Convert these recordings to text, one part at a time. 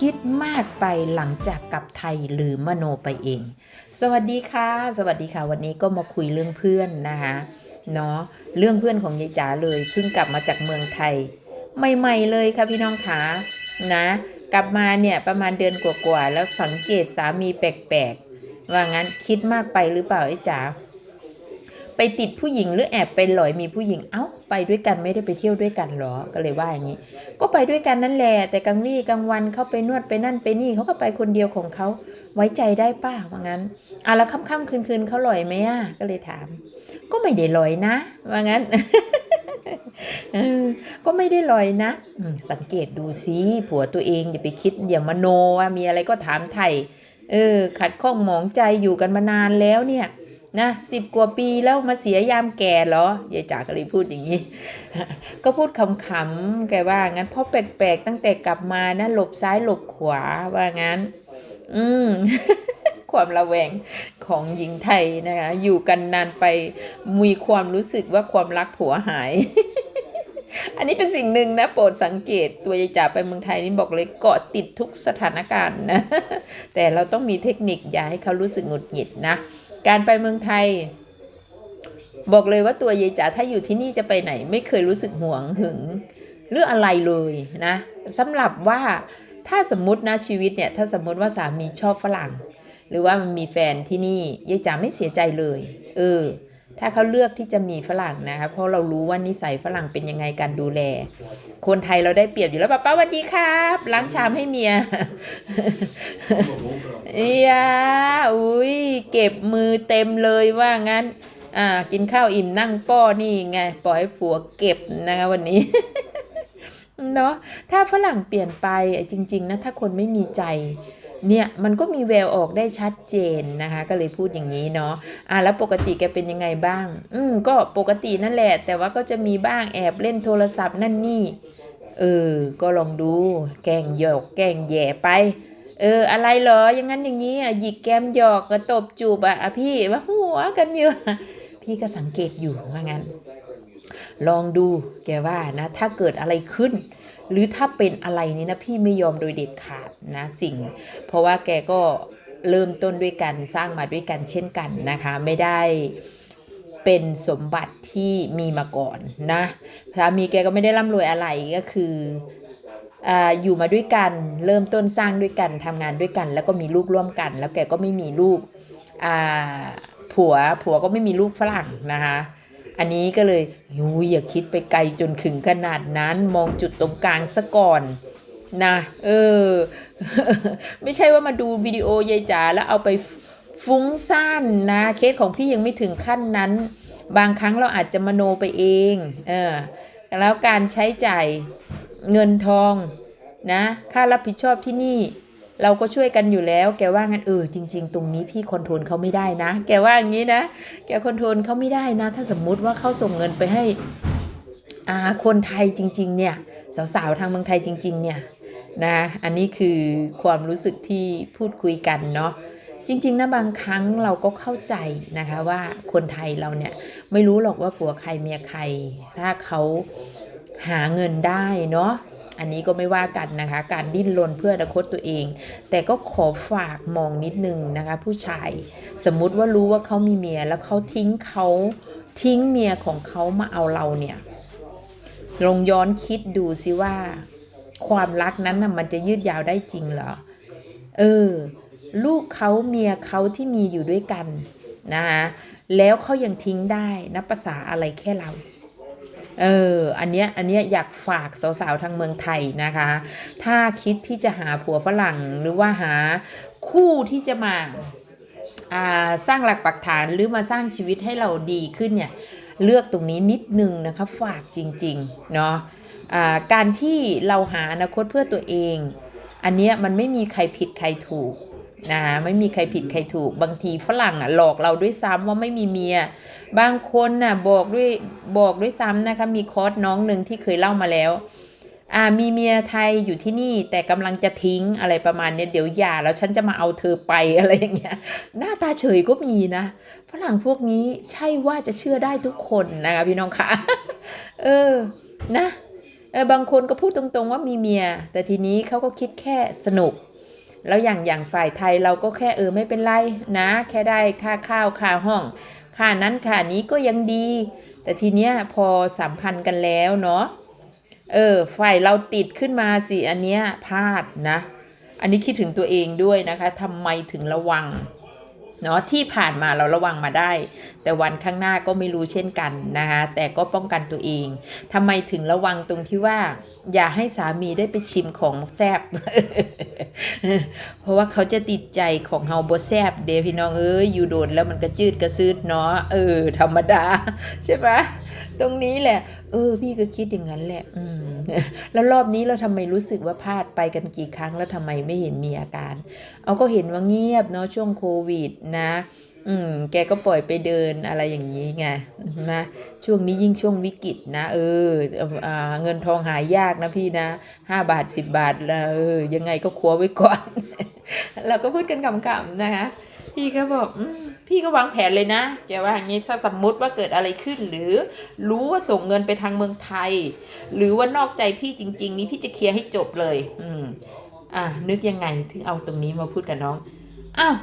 คิดมากไปหลังจากกลับไทยหรือมโนไปเอง สวัสดีค่ะ สวัสดีค่ะ วันนี้ก็มาคุยเรื่องเพื่อนนะคะเนาะเรื่องเพื่อนของยายจ๋าเลยเพิ่งกลับมาจากเมืองไทย ใหม่ๆเลยค่ะพี่น้องขานะ กลับมาเนี่ยประมาณเดือนกว่าๆแล้วสังเกตสามีแปลกๆว่างั้นคิดมากไปหรือเปล่าไอ้จ๋าไปติดผู้หญิงหรือแอบไปหลอยมีผู้หญิงเอ้า ไปด้วยกันไม่ได้ไปเที่ยวด้วยกันหรอ ก็เลยว่าอย่างนี้ ก็ไปด้วยกันนั่นแหละ แต่กลางวี่กลางวันเขาไปนวดไปนั่นไปนี่เขาก็ไปคนเดียวของเขาไว้ใจได้ป้าว่างั้นอะแล้วค่ำๆคืนๆเขาลอยไหมอะก็เลยถาม ก็ไม่ได้ลอยนะ ว่างั้นก็ไม่ได้ลอยนะสังเกตดูสิผัวตัวเองอย่าไปคิดอย่ามโนว่ามีอะไรก็ถามไถ่เออ ขัดข้องหมองใจอยู่กันมานานแล้วเนี่ย นะสิบกว่าปีแล้วมาเสียยามแก่เหรอยายจ๋าก็เลยพูดอย่างนี้ ก็พูดขำๆแกว่างั้นพราะแปลกๆตั้งแต่กลับมานะหลบซ้ายหลบขวาว่างั้น อืมความระแวงของหญิงไทยนะคะ อยู่กันนานไปมีความรู้สึกว่าความรักผัวหาย อันนี้เป็นสิ่งหนึ่งนะ โปรดสังเกตตัวยายจ๋าไปเมืองไทยนี่บอกเลยเกาะติดทุกสถานการณ์นะ แต่เราต้องมีเทคนิคอย่าให้เขารู้สึกหงุดหงิดนะ การไปเมืองไทย บอกเลยว่าตัวยายจ๋าถ้าอยู่ที่นี่จะไปไหน ไม่เคยรู้สึกห่วงหึงหรืออะไรเลยนะสำหรับว่าถ้าสมมตินะชีวิตเนี่ย ถ้าสมมติว่าสามีชอบฝรั่ง หรือว่ามันมีแฟนที่นี่ยายจ๋าไม่เสียใจเลย เออ ถ้าเขาเลือกที่จะมีฝรั่งนะคะเพราะเรารู้ว่านิสัยฝรั่งเป็นยังไงการดูแล คนไทยเราได้เปรียบอยู่แล้วป้าป้าสวัสดีครับล้างชามให้เมียเอียอุ้ยเก็บมือเต็มเลยว่างั้นอ่ากินข้าวอิ่มนั่งป้อนี่ไงปล่อยห้ผัวเก็บนะคะวันนี้เนาะถ้าฝรั่งเปลี่ยนไปจริง ๆนะถ้าคนไม่มีใจ เนี่ยมันก็มีแววออกได้ชัดเจนนะคะ ก็เลยพูดอย่างนี้เนาะอ่าแล้วปกติแกเป็นยังไงบ้าง อืมก็ปกตินั่นแหละ แต่ว่าก็จะมีบ้างแอบเล่นโทรศัพท์นั่นนี่เออ ก็ลองดู แกงหยอกแกงแย่ไป เออ อะไรเหรอ อย่างนั้นอย่างนี้อะหยิกแกมหยอกกระตบจูบอะอะพี่ว่าหัวกันอยู่พี่ก็สังเกตอยู่ว่างั้น ลองดูแกว่านะ ถ้าเกิดอะไรขึ้น หรือถ้าเป็นอะไรนี่นะพี่ไม่ยอมโดยเด็ดขาดนะสิ่ง เพราะว่าแกก็เริ่มต้นด้วยกันสร้างมาด้วยกันเช่นกันนะคะ ไม่ได้เป็นสมบัติที่มีมาก่อนนะสามีแกก็ไม่ได้ร่ำรวยอะไรก็คือออยู่มาด้วยกันเริ่มต้นสร้างด้วยกันทำงานด้วยกัน แล้วก็มีลูกร่วมกัน แล้วแกก็ไม่มีลูกผัวผัวก็ไม่มีลูกฝรั่งนะคะ อันนี้ก็เลยยุยอย่าคิดไปไกลจนถึงขนาดนั้นมองจุดตรงกลางซะก่อนนะเออ ไม่ใช่ว่ามาดูวิดีโอยายจ๋าแล้วเอาไปฟุ้งซ่านนะ เคสของพี่ยังไม่ถึงขั้นนั้น บางครั้งเราอาจจะมโนไปเองเออแล้วการใช้จ่ายเงินทองนะ ค่ารับผิดชอบที่นี่ เราก็ช่วยกันอยู่แล้ว แกว่างั้นเออจริง ๆ ตรงนี้พี่คอนโทรลเขาไม่ได้นะ แกว่าอย่างนี้นะ แกคอนโทรลเขาไม่ได้นะ ถ้าสมมุติว่าเขาส่งเงินไปให้อ่าคนไทยจริง ๆ เนี่ย สาวๆทางเมืองไทยจริง ๆ เนี่ยนะ อันนี้คือความรู้สึกที่พูดคุยกันเนาะจริงๆนะบางครั้งเราก็เข้าใจนะคะว่าคนไทยเราเนี่ยไม่รู้หรอกว่าผัวใครเมียใคร ถ้าเขาหาเงินได้เนาะ อันนี้ก็ไม่ว่ากันนะคะ การดิ้นรนเพื่ออนาคตตัวเอง แต่ก็ขอฝากมองนิดนึงนะคะ ผู้ชายสมมุติว่ารู้ว่าเขามีเมียแล้วเขาทิ้งเขาทิ้งเมียของเขามาเอาเราเนี่ยลองย้อนคิดดูสิว่า ความรักนั้นนะมันจะยืดยาวได้จริงเหรอเออ ลูกเขาเมียเขาที่มีอยู่ด้วยกันนะคะแล้วเขายังทิ้งได้นับภาษาอะไรแค่เรา เออ อันเนี้ย อันเนี้ยอยากฝากสาวๆทางเมืองไทยนะคะ ถ้าคิดที่จะหาผัวฝรั่งหรือว่าหาคู่ที่จะมาสร้างหลักปักฐานหรือมาสร้างชีวิตให้เราดีขึ้นเนี่ย เลือกตรงนี้นิดนึงนะคะ ฝากจริงๆ เนาะอ่าการที่เราหาอนาคตเพื่อตัวเอง อันเนี้ยมันไม่มีใครผิดใครถูก นะคะไม่มีใครผิดใครถูก บางทีฝรั่งอะหลอกเราด้วยซ้ำว่าไม่มีเมีย บางคนน่ะบอกด้วยบอกด้วยซ้ำนะคะมีคอร์สน้องหนึ่งที่เคยเล่ามาแล้วอ่ามีเมียไทยอยู่ที่นี่แต่กำลังจะทิ้งอะไรประมาณเนี้ยเดี๋ยวหย่าแล้วฉันจะมาเอาเธอไปอะไรอย่างเงี้ยหน้าตาเฉยก็มีนะฝรั่งพวกนี้ใช่ว่าจะเชื่อได้ทุกคนนะคะพี่น้องคะเออนะเออบางคนก็พูดตรงๆว่ามีเมีย แต่ทีนี้เขาก็คิดแค่สนุก แล้วอย่างอย่างฝ่ายไทยเราก็แค่เออไม่เป็นไรนะ แค่ได้ค่าข้าวค่าห้องค่านั้นค่านี้ก็ยังดี แต่ทีเนี้ยพอสัมพันธ์กันแล้วเนาะเออฝ่ายเราติดขึ้นมาสิอันเนี้ยพลาดนะ อันนี้คิดถึงตัวเองด้วยนะคะทำไมถึงระวัง เนาะที่ผ่านมาเราระวังมาได้ แต่วันข้างหน้าก็ไม่รู้เช่นกันนะคะแต่ก็ป้องกันตัวเองทำไมถึงระวังตรงที่ว่า อย่าให้สามีได้ไปชิมของแซบเพราะว่าเขาจะติดใจของเฮาบ่แซบเดพี่น้องเอ้ยอยู่โดนแล้วมันกระจืดกระซืดเนาะเออ ธรรมดา ใช่ปะ ตรงนี้แหละ เออ พี่ก็คิดอย่างนั้นแหละอืมแล้วรอบนี้เราทำไมรู้สึกว่าพลาดไปกันกี่ครั้งแล้วทำไมไม่เห็นมีอาการ เอาก็เห็นว่าเงียบเนาะช่วงโควิดนะ อืม แกก็ปล่อยไปเดินอะไรอย่างนี้ไงนะช่วงนี้ยิ่งช่วงวิกฤตนะ เอออ่าเงินทองหายากนะพี่นะห้าบาทสิบบาทแล้วเออยังไงก็ครัวไว้ก่อน เราก็พูดกันขำๆนะคะ พี่ก็บอกอพี่ก็วางแผนเลยนะแกว่าอย่างนี้ถ้าสมมุติว่าเกิดอะไรขึ้น หรือรู้ว่าส่งเงินไปทางเมืองไทย หรือว่านอกใจพี่จริง ๆ นี่พี่จะเคลียร์ให้จบเลย อืมอะนึกยังไงถึงเอาตรงนี้มาพูดกับน้องอ้าว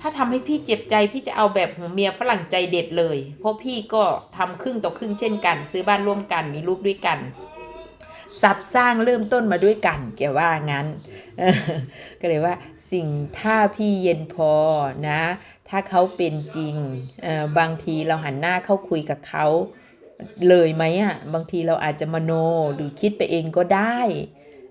ถ้าทำให้พี่เจ็บใจพี่จะเอาแบบของเมียฝรั่งใจเด็ดเลย เพราะพี่ก็ทำครึ่งต่อครึ่งเช่นกัน ซื้อบ้านร่วมกันมีลูกด้วยกันสับสร้างเริ่มต้นมาด้วยกัน แกว่างั้นก็เลยว่า สิ่งถ้าพี่เย็นพอนะ ถ้าเขาเป็นจริงบางทีเราหันหน้าเข้าคุยกับเขาเลยไหมอะบางทีเราอาจจะมโนหรือคิดไปเองก็ได้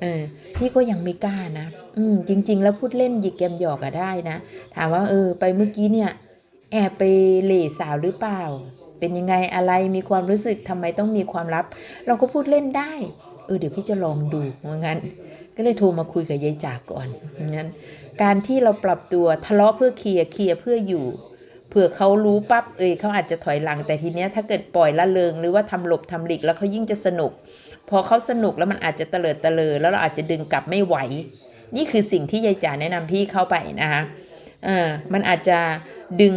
เออพี่ก็ยังไม่กล้านะ อืม จริง ๆ แล้วพูดเล่นหยิกแกมหยอกอะได้นะ ถามว่า เออ ไปเมื่อกี้เนี่ย แอบไปเหล่สาวหรือเปล่า เป็นยังไงอะไรมีความรู้สึกทำไมต้องมีความลับ เราก็พูดเล่นได้ เออเดี๋ยวพี่จะลองดูเหมือน ก็เลยโทรมาคุยกับยายจากก่อนงั้นการที่เราปรับตัวทะเลาะเพื่อเคลียร์เคลียร์เพื่ออยู่เผื่อเขารู้ปั๊บเอยเขาอาจจะถอยหลังแต่ทีเนี้ยถ้าเกิดปล่อยละเลงหรือว่าทำหลบทำหลีกแล้วเขายิ่งจะสนุก พอเขาสนุกแล้วมันอาจจะเตลิดเตลอแล้วเราอาจจะดึงกลับไม่ไหว นี่คือสิ่งที่ยายจ๋าแนะนำพี่เข้าไปนะคะเออมันอาจจะดึง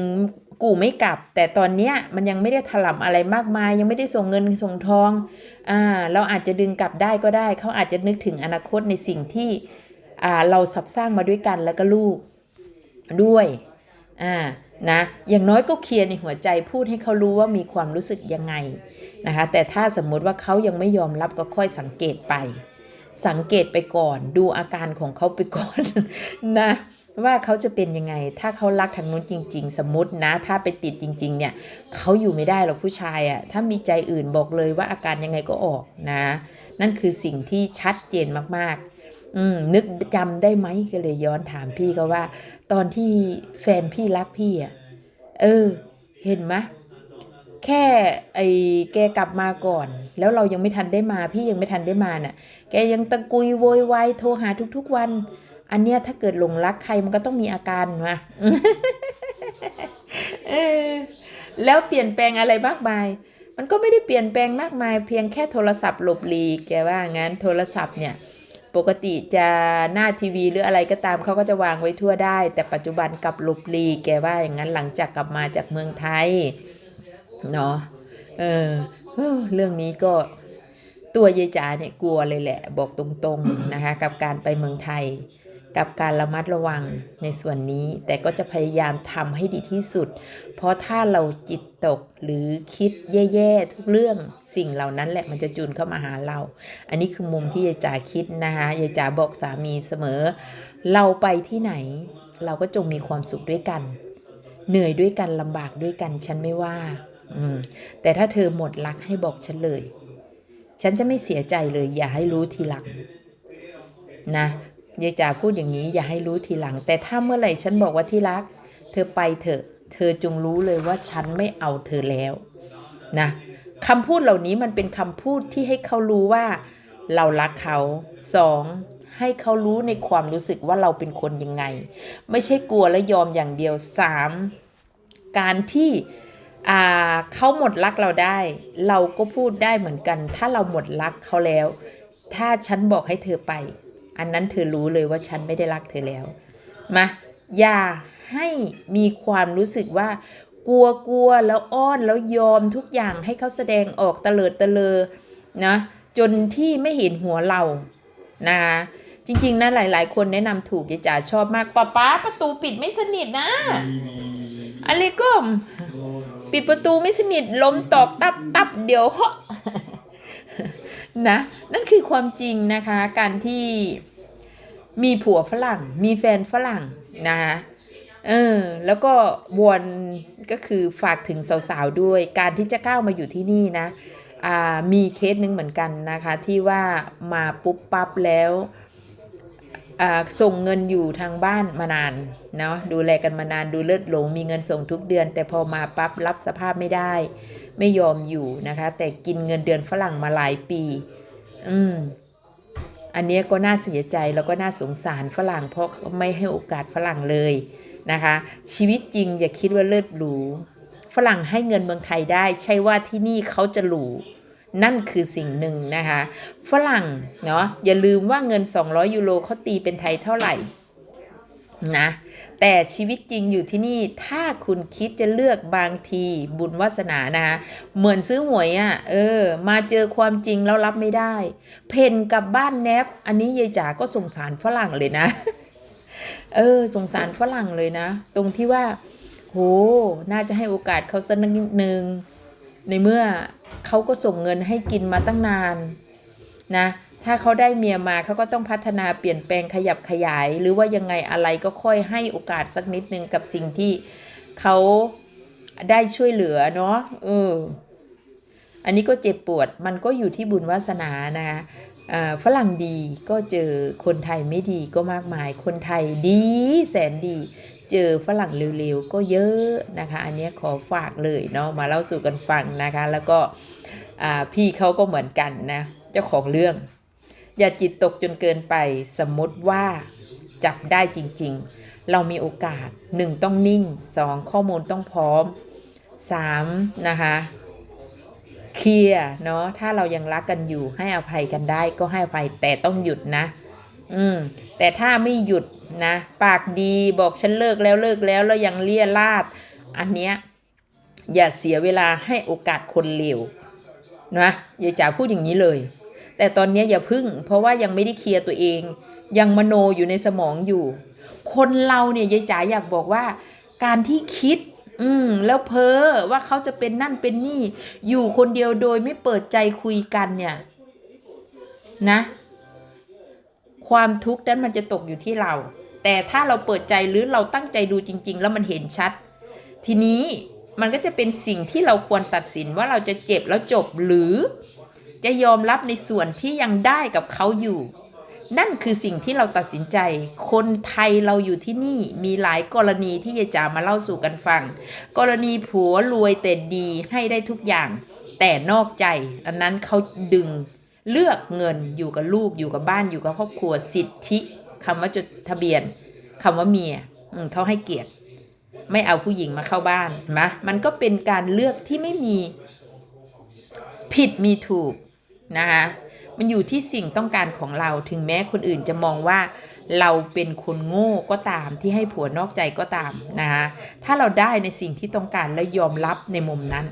กูไม่กลับ แต่ตอนเนี้ยมันยังไม่ได้ถล่มอะไรมากมาย ยังไม่ได้ส่งเงินส่งทองอ่าเราอาจจะดึงกลับได้ก็ได้ เขาอาจจะนึกถึงอนาคตในสิ่งที่อ่าเราสับสร้างมาด้วยกันแล้วก็ลูกด้วยอ่านะอย่างน้อยก็เคลียร์ในหัวใจพูดให้เขารู้ว่ามีความรู้สึกยังไงนะคะแต่ถ้าสมมุติว่าเขายังไม่ยอมรับก็ค่อยสังเกตไป สังเกตไปก่อน ดูอาการของเขาไปก่อนนะ ว่าเขาจะเป็นยังไง ถ้าเขารักทางนู้นจริง ๆ สมมตินะ ถ้าไปติดจริง ๆ เนี่ยเขาอยู่ไม่ได้หรอกผู้ชายอะ่ะถ้ามีใจอื่นบอกเลยว่าอาการยังไงก็ออกนะ นั่นคือสิ่งที่ชัดเจนมากๆ อืมนึกจำได้ไหมก็เลยย้อนถามพี่ก็ว่า ตอนที่แฟนพี่รักพี่อะเออ เห็นไหมแค่ไอ้แกกลับมาก่อน แล้วเรายังไม่ทันได้มา พี่ยังไม่ทันได้มาน่ะ แกยังตะกุยโวยวายโทรหาทุกๆวัน อันเนี้ยถ้าเกิดหลงรักใครมันก็ต้องมีอาการมาแล้วเปลี่ยนแปลงอะไรมากมาย มันก็ไม่ได้เปลี่ยนแปลงมากมาย เพียงแค่โทรศัพท์หลบหลีกแกว่างั้นโทรศัพท์เนี่ยปกติจะหน้าทีวีหรืออะไรก็ตามเขาก็จะวางไว้ทั่วได้ แต่ปัจจุบันกับหลบหลีกแกว่าอย่างนั้นหลังจากกลับมาจากเมืองไทยเนาะเออเรื่องนี้ก็ตัวยายจ๋าเนี่ยกลัวเลยแหละ บอกตรงๆนะคะกับการไปเมืองไทย กับการระมัดระวังในส่วนนี้ แต่ก็จะพยายามทำให้ดีที่สุด เพราะถ้าเราจิตตกหรือคิดแย่ๆทุกเรื่องสิ่งเหล่านั้นแหละมันจะจูนเข้ามาหาเรา อันนี้คือมุมที่ยายจ๋าคิดนะคะยายจ๋าบอกสามีเสมอ เราไปที่ไหน เราก็จงมีความสุขด้วยกัน เหนื่อยด้วยกันลำบากด้วยกันฉันไม่ว่าอืมแต่ถ้าเธอหมดรักให้บอกฉันเลย ฉันจะไม่เสียใจเลย อย่าให้รู้ทีหลังนะ ยายจ๋าพูดอย่างนี้อย่าให้รู้ทีหลัง แต่ถ้าเมื่อไหร่ฉันบอกว่าที่รัก เธอไปเถอะ เธอจงรู้เลยว่าฉันไม่เอาเธอแล้วนะคำพูดเหล่านี้มันเป็นคำพูดที่ให้เขารู้ว่า เรารักเขาสองให้เขารู้ในความรู้สึกว่าเราเป็นคนยังไง ไม่ใช่กลัวและยอมอย่างเดียวสามการที่เขาหมดรักเราได้ เราก็พูดได้เหมือนกัน ถ้าเราหมดรักเขาแล้ว ถ้าฉันบอกให้เธอไป อันนั้นเธอรู้เลยว่าฉันไม่ได้รักเธอแล้ว มา อย่าให้มีความรู้สึกว่ากลัวกลัวแล้วอ้อนแล้วยอมทุกอย่างให้เขาแสดงออกเตลิดเตลอนะจนที่ไม่เห็นหัวเรานะจริง ๆนะหลาย ๆ คนแนะนำถูกยายจ๋าชอบมากป้าป้าประตูปิดไม่สนิทนะอะไรก็ปิดประตูไม่สนิทลมตอกตับตับเดี๋ยวเหาะนะนั่นคือความจริงนะคะการที่ มีผัวฝรั่ง มีแฟนฝรั่งนะคะเออแล้วก็วอนก็คือฝากถึงสาวๆด้วย การที่จะก้าวมาอยู่ที่นี่นะอ่ามีเคสหนึ่งเหมือนกันนะคะ ที่ว่ามาปุ๊บปั๊บแล้วอ่าส่งเงินอยู่ทางบ้านมานานเนาะดูแลกันมานานดูเลิศหลง มีเงินส่งทุกเดือน แต่พอมาปั๊บรับสภาพไม่ได้ ไม่ยอมอยู่นะคะ แต่กินเงินเดือนฝรั่งมาหลายปี อืม อันนี้ก็น่าเสียใจแล้วก็น่าสงสารฝรั่งเพราะไม่ให้โอกาสฝรั่งเลยนะคะ ชีวิตจริงอย่าคิดว่าเลิศหรูฝรั่งให้เงินเมืองไทยได้ ใช่ว่าที่นี่เขาจะหรูนั่นคือสิ่งหนึ่งนะคะ ฝรั่งเนาะอย่าลืมว่าเงิน 200 ยูโรเขาตีเป็นไทยเท่าไหร่นะ แต่ชีวิตจริงอยู่ที่นี่ถ้าคุณคิดจะเลือกบางทีบุญวาสนานะคะเหมือนซื้อหวยอะ่ะเออ มาเจอความจริงแล้วรับไม่ได้ เพนกับบ้านแนบ อันนี้ยายจ๋าก็สงสารฝรั่งเลยนะ เออ สงสารฝรั่งเลยนะ ตรงที่ว่า โห น่าจะให้โอกาสเขาสักนิดนึงในเมื่อเขาก็ส่งเงินให้กินมาตั้งนานนะ ถ้าเขาได้เมียมาเขาก็ต้องพัฒนาเปลี่ยนแปลงขยับขยาย หรือว่ายังไงอะไรก็ค่อยให้โอกาสสักนิดนึงกับสิ่งที่เขาได้ช่วยเหลือเนาะเอออันนี้ก็เจ็บปวดมันก็อยู่ที่บุญวาสนานะคะอ่าฝรั่งดีก็เจอคนไทยไม่ดีก็มากมาย คนไทยดีแสนดี เจอฝรั่งเร็วๆก็เยอะนะคะ อันนี้ขอฝากเลยเนาะมาเล่าสู่กันฟังนะคะ แล้วก็พี่เขาก็เหมือนกันนะ เจ้าของเรื่อง อย่าจิตตกจนเกินไป สมมติว่าจับได้จริง ๆ เรามีโอกาส 1 ต้องนิ่ง 2 ข้อมูลต้องพร้อม 3 นะคะเคลียร์เนาะถ้าเรายังรักกันอยู่ให้อภัยกันได้ก็ให้อภัยแต่ต้องหยุดนะ อืมแต่ถ้าไม่หยุดนะ ปากดีบอกฉันเลิกแล้วเลิกแล้วแล้วยังเลี่ยลาด อันเนี้ยอย่าเสียเวลาให้โอกาสคนเลวนะยายจ๋าพูดอย่างนี้เลย แต่ตอนนี้อย่าพึ่ง เพราะว่ายังไม่ได้เคลียร์ตัวเอง ยังมโนอยู่ในสมองอยู่ คนเราเนี่ยยายจ๋าอยากบอกว่า การที่คิด อืม แล้วเพ้อว่าเขาจะเป็นนั่นเป็นนี่ อยู่คนเดียวโดยไม่เปิดใจคุยกันเนี่ย นะ ความทุกข์นั้นมันจะตกอยู่ที่เรา แต่ถ้าเราเปิดใจหรือเราตั้งใจดูจริง ๆ แล้วมันเห็นชัด ทีนี้มันก็จะเป็นสิ่งที่เราควรตัดสินว่าเราจะเจ็บแล้วจบหรือ จะยอมรับในส่วนที่ยังได้กับเขาอยู่ นั่นคือสิ่งที่เราตัดสินใจ คนไทยเราอยู่ที่นี่มีหลายกรณีที่ยายจ๋ามาเล่าสู่กันฟัง กรณีผัวรวยแต่ดีให้ได้ทุกอย่าง แต่นอกใจ อันนั้นเขาดึงเลือกเงินอยู่กับลูกอยู่กับบ้านอยู่กับครอบครัวสิทธิคำว่าจดทะเบียนคำว่าเมียอืเขาให้เกียรติ ไม่เอาผู้หญิงมาเข้าบ้านเห็นไหมมันก็เป็นการเลือกที่ไม่มีผิดมีถูก นะคะมันอยู่ที่สิ่งต้องการของเราถึงแม้คนอื่นจะมองว่าเราเป็นคนโง่ก็ตามที่ให้ผัวนอกใจก็ตามนะคะถ้าเราได้ในสิ่งที่ต้องการและยอมรับในมุมนั้น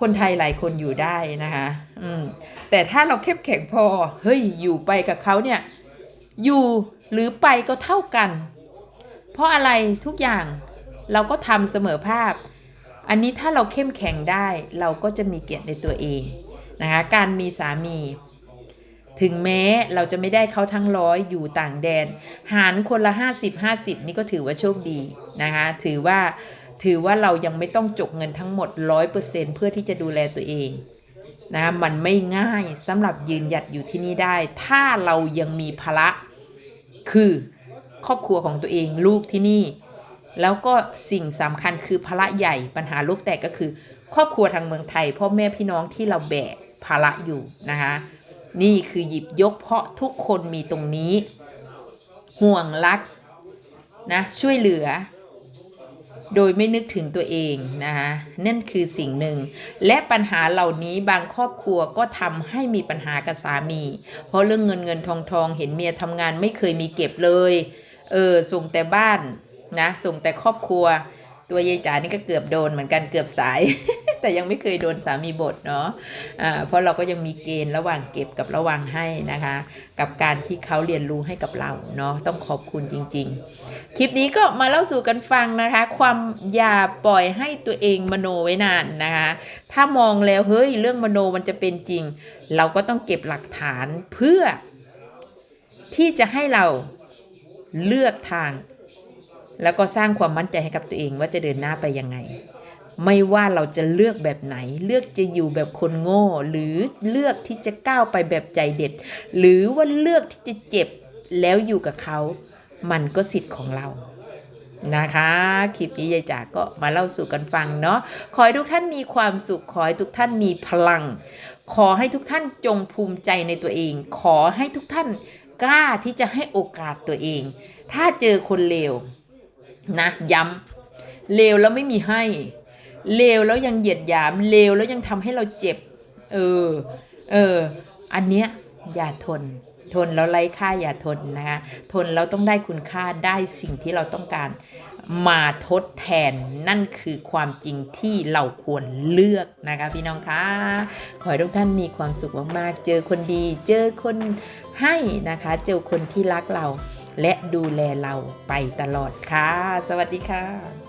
คนไทยหลายคนอยู่ได้นะคะอืมแต่ถ้าเราเข้มแข็งพอเฮ้ยอยู่ไปกับเขาเนี่ยอยู่หรือไปก็เท่ากัน เพราะอะไรทุกอย่างเราก็ทำเสมอภาพ อันนี้ถ้าเราเข้มแข็งได้ เราก็จะมีเกียรติในตัวเอง นะคะการมีสามี ถึงแม้เราจะไม่ได้เขาทั้งร้อยอยู่ต่างแดน หารคนละ 50 50 นี่ก็ถือว่าโชคดีนะคะถือว่าถือว่าเรายังไม่ต้องจกเงินทั้งหมด 100%เเพื่อที่จะดูแลตัวเองนะมันไม่ง่ายสำหรับยืนหยัดอยู่ที่นี่ได้ ถ้าเรายังมีภาระคือครอบครัวของตัวเองลูกที่นี่ แล้วก็สิ่งสำคัญคือภาระใหญ่ปัญหาลูกแตกก็คือ ครอบครัวทางเมืองไทยพ่อแม่พี่น้องที่เราแบก ภาระอยู่นะคะนี่คือหยิบยกเพราะทุกคนมีตรงนี้ ห่วงรักนะช่วยเหลือ โดยไม่นึกถึงตัวเองนะคะนั่นคือสิ่งหนึ่ง และปัญหาเหล่านี้บางครอบครัวก็ทำให้มีปัญหากับสามี เพราะเรื่องเงินเงินทองทองเห็นเมียทำงานไม่เคยมีเก็บเลยเออส่งแต่บ้านนะส่งแต่ครอบครัว ตัวยายจ๋านี่ก็เกือบโดนเหมือนกันเกือบสาย แต่ยังไม่เคยโดนสามีบทเนาะอ่าเพราะเราก็ยังมีเกณฑ์ระหว่างเก็บกับระหว่างให้นะคะ กับการที่เขาเรียนรู้ให้กับเราเนาะต้องขอบคุณจริง ๆ คลิปนี้ก็มาเล่าสู่กันฟังนะคะ ความอย่าปล่อยให้ตัวเองมโนไว้นานนะคะ ถ้ามองแล้วเฮ้ยเรื่องมโนมันจะเป็นจริง เราก็ต้องเก็บหลักฐานเพื่อ ที่จะให้เราเลือกทางแล้วก็สร้างความมั่นใจให้กับตัวเองว่าจะเดินหน้าไปยังไง ไม่ว่าเราจะเลือกแบบไหน เลือกจะอยู่แบบคนโง่ หรือเลือกที่จะก้าวไปแบบใจเด็ด หรือว่าเลือกที่จะเจ็บแล้วอยู่กับเขา มันก็สิทธิ์ของเรานะคะ คลิปนี้ยายจ๋าก็มาเล่าสู่กันฟังเนาะ ขอให้ทุกท่านมีความสุข ขอให้ทุกท่านมีพลัง ขอให้ทุกท่านจงภูมิใจในตัวเอง ขอให้ทุกท่านกล้าที่จะให้โอกาสตัวเอง ถ้าเจอคนเลวนะย้ำเลวแล้วไม่มีให้ เลวแล้วยังเหยียดหยามเลวแล้วยังทำให้เราเจ็บ เออ เออ อันเนี้ยอย่าทน ทนแล้วไร้ค่าอย่าทนนะคะ ทนแล้วต้องได้คุณค่าได้สิ่งที่เราต้องการมาทดแทนนั่นคือความจริงที่เราควรเลือกนะคะพี่น้องคะขอให้ทุกท่านมีความสุขมากๆ เจอคนดี เจอคนให้นะคะ เจอคนที่รักเรา และดูแลเราไปตลอดค่ะ สวัสดีค่ะ